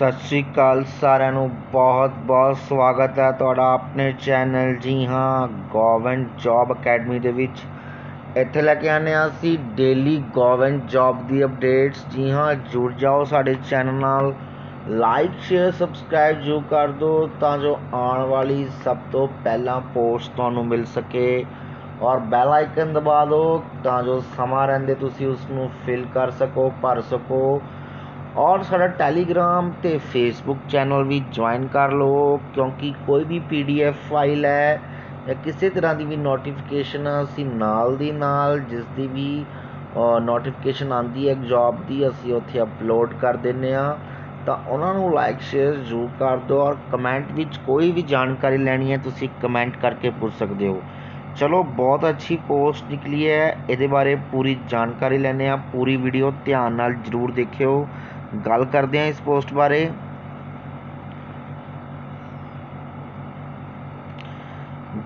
ਸਤਿ ਸ਼੍ਰੀ ਅਕਾਲ ਸਾਰਿਆਂ ਨੂੰ, ਬਹੁਤ ਬਹੁਤ ਸਵਾਗਤ ਹੈ ਤੁਹਾਡਾ ਆਪਣੇ ਚੈਨਲ ਜੀ ਹਾਂ ਗਵਰਨਮੈਂਟ ਜੌਬ ਅਕੈਡਮੀ ਦੇ ਵਿੱਚ। ਇੱਥੇ ਲੈ ਕੇ ਆਨੇ ਆ ਅਸੀਂ ਡੇਲੀ ਗਵਰਨਮੈਂਟ ਜੌਬ ਦੀ ਅਪਡੇਟਸ ਜੀ ਹਾਂ, ਜੁੜ ਜਾਓ ਸਾਡੇ ਚੈਨਲ ਨਾਲ। ਲਾਈਕ ਸ਼ੇਅਰ ਸਬਸਕ੍ਰਾਈਬ ਜੋ ਕਰ ਦਿਓ ਤਾਂ ਜੋ ਆਉਣ ਵਾਲੀ ਸਭ ਤੋਂ ਪਹਿਲਾਂ ਪੋਸਟ ਤੁਹਾਨੂੰ ਮਿਲ ਸਕੇ। ਔਰ ਬੈਲ ਆਈਕਨ ਦਬਾ ਦਿਓ ਤਾਂ ਜੋ ਸਮਾਂ ਰਹਿੰਦੇ ਤੁਸੀਂ ਉਸ ਨੂੰ ਫਿਲ ਕਰ ਸਕੋ, ਭਰ ਸਕੋ। ਔਰ ਸਾਡਾ ਟੈਲੀਗ੍ਰਾਮ ਤੇ ਫੇਸਬੁੱਕ ਚੈਨਲ ਵੀ ਜੁਆਇਨ ਕਰ ਲਓ, ਕਿਉਂਕਿ ਕੋਈ ਵੀ ਪੀਡੀਐਫ ਫਾਈਲ ਹੈ ਜਾਂ ਕਿਸੇ ਤਰ੍ਹਾਂ ਦੀ ਵੀ ਨੋਟੀਫਿਕੇਸ਼ਨ ਅਸੀਂ ਨਾਲ ਦੀ ਨਾਲ, ਜਿਸ ਦੀ ਵੀ ਨੋਟੀਫਿਕੇਸ਼ਨ ਆਉਂਦੀ ਹੈ ਜੌਬ ਦੀ ਅਸੀਂ ਉੱਥੇ ਅਪਲੋਡ ਕਰ ਦਿੰਨੇ ਆ ਤਾਂ ਉਹਨਾਂ ਨੂੰ ਲਾਈਕ ਸ਼ੇਅਰ ਜ਼ਰੂਰ ਕਰ ਦਿਓ ਔਰ ਕਮੈਂਟ ਵਿੱਚ ਕੋਈ ਵੀ ਜਾਣਕਾਰੀ ਲੈਣੀ ਹੈ, ਤੁਸੀਂ ਕਮੈਂਟ ਕਰਕੇ ਪੁੱਛ ਸਕਦੇ ਹੋ। ਚਲੋ, ਬਹੁਤ ਅੱਛੀ ਪੋਸਟ ਨਿਕਲੀ ਹੈ, ਇਹਦੇ ਬਾਰੇ ਪੂਰੀ ਜਾਣਕਾਰੀ ਲੈਣੇ ਆ ਪੂਰੀ ਵੀਡੀਓ ਧਿਆਨ ਨਾਲ ਜ਼ਰੂਰ ਦੇਖਿਓ। ਗੱਲ ਕਰਦੇ ਹਾਂ ਇਸ ਪੋਸਟ ਬਾਰੇ।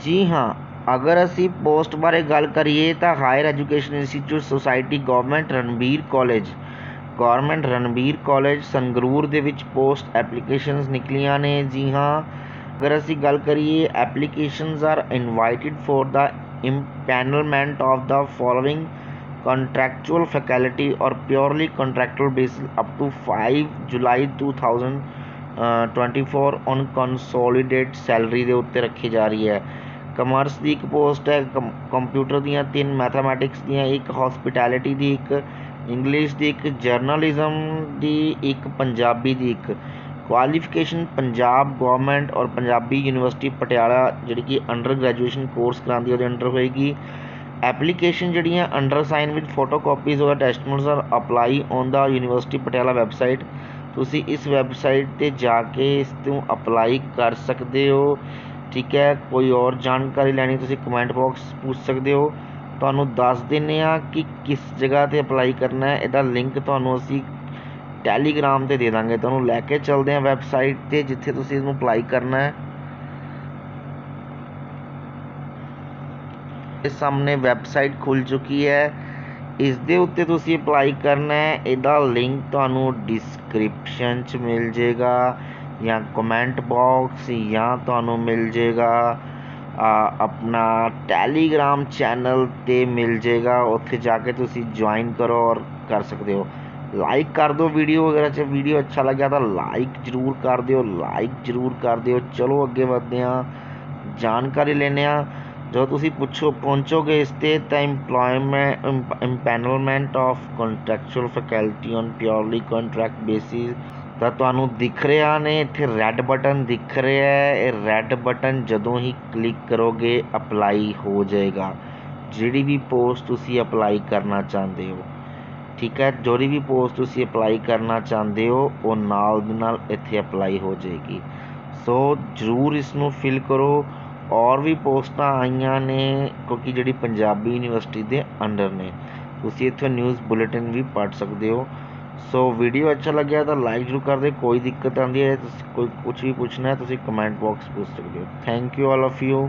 ਜੀ ਹਾਂ, ਅਗਰ ਅਸੀਂ ਪੋਸਟ ਬਾਰੇ ਗੱਲ ਕਰੀਏ ਤਾਂ higher education institute society government Ranbir college, government Ranbir college Sangrur ਦੇ ਵਿੱਚ ਪੋਸਟ ਐਪਲੀਕੇਸ਼ਨਸ ਨਿਕਲੀਆਂ ਨੇ। ਜੀ ਹਾਂ, ਅਗਰ ਅਸੀਂ ਗੱਲ ਕਰੀਏ, applications are invited for the empanelment of the following contractual faculty or purely contractual basis up to 5 July 2024 uh, on consolidate salary ਦੇ ਉੱਤੇ ਰੱਖੀ ਜਾ ਰਹੀ ਹੈ। ਕਮਰਸ ਦੀ ਇੱਕ ਪੋਸਟ ਹੈ। ਕੰਪਿਊਟਰ ਦੀਆਂ ਤਿੰਨ ਮੈਥਮੈਟਿਕਸ ਦੀਆਂ ਇੱਕ ਹਸਪਿਟੈਲਿਟੀ ਦੀ ਇੱਕ ਇੰਗਲਿਸ਼ ਦੀ ਇੱਕ ਜਰਨਲਿਜ਼ਮ ਦੀ ਇੱਕ, ਪੰਜਾਬੀ ਦੀ ਇੱਕ। ਕੁਆਲੀਫਿਕੇਸ਼ਨ ਪੰਜਾਬ ਗਵਰਨਮੈਂਟ ਔਰ ਪੰਜਾਬੀ ਯੂਨੀਵਰਸਿਟੀ ਪਟਿਆਲਾ ਜਿਹੜੀ ਕਿ ਅੰਡਰ ਗ੍ਰੈਜੂਏਸ਼ਨ ਕੋਰਸ ਕਰਾਉਂਦੀ ਉਹਦੇ ਅੰਡਰ ਹੋਏਗੀ। ਐਪਲੀਕੇਸ਼ਨ ਜਿਹੜੀਆਂ under sign with photo copies or attachments are apply on the university Patiala website ਤੁਸੀਂ ਇਸ ਵੈਬਸਾਈਟ ਤੇ ਜਾ ਕੇ ਇਸ ਤੋਂ ਅਪਲਾਈ ਕਰ ਸਕਦੇ ਹੋ। ਠੀਕ ਹੈ, ਕੋਈ ਹੋਰ ਜਾਣਕਾਰੀ ਲੈਣੀ ਤੁਸੀਂ ਕਮੈਂਟ ਬਾਕਸ ਪੁੱਛ ਸਕਦੇ ਹੋ। ਤੁਹਾਨੂੰ ਦੱਸ ਦਿੰਨੇ ਆ ਕਿ ਕਿਸ ਜਗ੍ਹਾ ਤੇ ਅਪਲਾਈ ਕਰਨਾ ਹੈ। ਇਹਦਾ ਲਿੰਕ ਤੁਹਾਨੂੰ ਅਸੀਂ ਟੈਲੀਗ੍ਰਾਮ ਤੇ ਦੇ ਦਾਂਗੇ। ਤੁਹਾਨੂੰ ਲੈ ਕੇ ਚੱਲਦੇ ਹਾਂ ਵੈਬਸਾਈਟ ਤੇ ਜਿੱਥੇ ਤੁਸੀਂ ਇਹਨੂੰ ਅਪਲਾਈ ਕਰਨਾ ਹੈ। ਸਾਹਮਣੇ ਵੈਬਸਾਈਟ ਖੁੱਲ ਚੁੱਕੀ ਹੈ। ਇਸ ਦੇ ਉੱਤੇ ਤੁਸੀਂ ਅਪਲਾਈ ਕਰਨਾ ਹੈ। ਇਹਦਾ ਲਿੰਕ ਤੁਹਾਨੂੰ ਡਿਸਕ੍ਰਿਪਸ਼ਨ 'ਚ ਮਿਲ ਜੇਗਾ ਜਾਂ ਕਮੈਂਟ ਬਾਕਸ ਜਾਂ ਤੁਹਾਨੂੰ ਮਿਲ ਜੇਗਾ ਆਪਣਾ ਟੈਲੀਗ੍ਰਾਮ ਚੈਨਲ ਤੇ ਮਿਲ ਜੇਗਾ ਉੱਥੇ ਜਾ ਕੇ ਤੁਸੀਂ ਜੁਆਇਨ ਕਰੋ ਔਰ ਕਰ ਸਕਦੇ ਹੋ। ਲਾਈਕ ਕਰ ਦਿਓ ਵੀਡੀਓ ਅਗਰ ਅੱਛਾ ਵੀਡੀਓ ਅੱਛਾ ਲੱਗਿਆ ਤਾਂ ਲਾਈਕ ਜ਼ਰੂਰ ਕਰ ਦਿਓ। ਲਾਈਕ ਜ਼ਰੂਰ ਕਰ ਦਿਓ। ਚਲੋ ਅੱਗੇ ਵਧਦੇ ਹਾਂ। ਜਾਣਕਾਰੀ ਲੈਂਦੇ ਹਾਂ। ਜਦੋਂ ਤੁਸੀਂ ਪੁੱਛੋ, ਪਹੁੰਚੋਗੇ ਇਸ ਤੇ ਤਾਂ employment emp empanelment of contractual faculty on purely contract basis ਤਾਂ ਤੁਹਾਨੂੰ ਦਿਖ ਰਿਹਾ ਨੇ, ਇੱਥੇ ਰੈੱਡ ਬਟਨ ਦਿਖ ਰਿਹਾ ਇਹ ਰੈੱਡ ਬਟਨ ਜਦੋਂ ਹੀ ਕਲਿੱਕ ਕਰੋਗੇ ਅਪਲਾਈ ਹੋ ਜਾਏਗਾ। ਜਿਹੜੀ ਵੀ ਪੋਸਟ ਤੁਸੀਂ ਅਪਲਾਈ ਕਰਨਾ ਚਾਹੁੰਦੇ ਹੋ। ਠੀਕ ਹੈ, ਜਿਹੜੀ ਵੀ ਪੋਸਟ ਤੁਸੀਂ ਅਪਲਾਈ ਕਰਨਾ ਚਾਹੁੰਦੇ ਹੋ, ਉਹ ਨਾਲ ਦੀ ਨਾਲ ਇੱਥੇ ਅਪਲਾਈ ਹੋ ਜਾਏਗੀ। ਸੋ ਜ਼ਰੂਰ ਇਸ ਨੂੰ ਫਿਲ ਕਰੋ। ਔਰ ਵੀ ਪੋਸਟਾਂ ਆਈਆਂ ਨੇ ਕਿਉਂਕਿ ਜਿਹੜੀ ਪੰਜਾਬੀ ਯੂਨੀਵਰਸਿਟੀ ਦੇ ਅੰਡਰ ਨੇ। ਤੁਸੀਂ ਇੱਥੋਂ ਨਿਊਜ਼ ਬੁਲੇਟਿਨ ਵੀ ਪੜ੍ਹ ਸਕਦੇ ਹੋ। ਸੋ ਵੀਡੀਓ ਅੱਛਾ ਲੱਗਿਆ ਤਾਂ ਲਾਈਕ ਜ਼ਰੂਰ ਕਰ ਦਿਓ। ਕੋਈ ਦਿੱਕਤ ਆਉਂਦੀ ਹੈ ਤੁਸੀਂ ਕੋਈ ਕੁਛ ਵੀ ਪੁੱਛਣਾ ਤੁਸੀਂ ਕਮੈਂਟ ਬਾਕਸ ਪੁੱਛ ਸਕਦੇ ਹੋ। Thank you all of you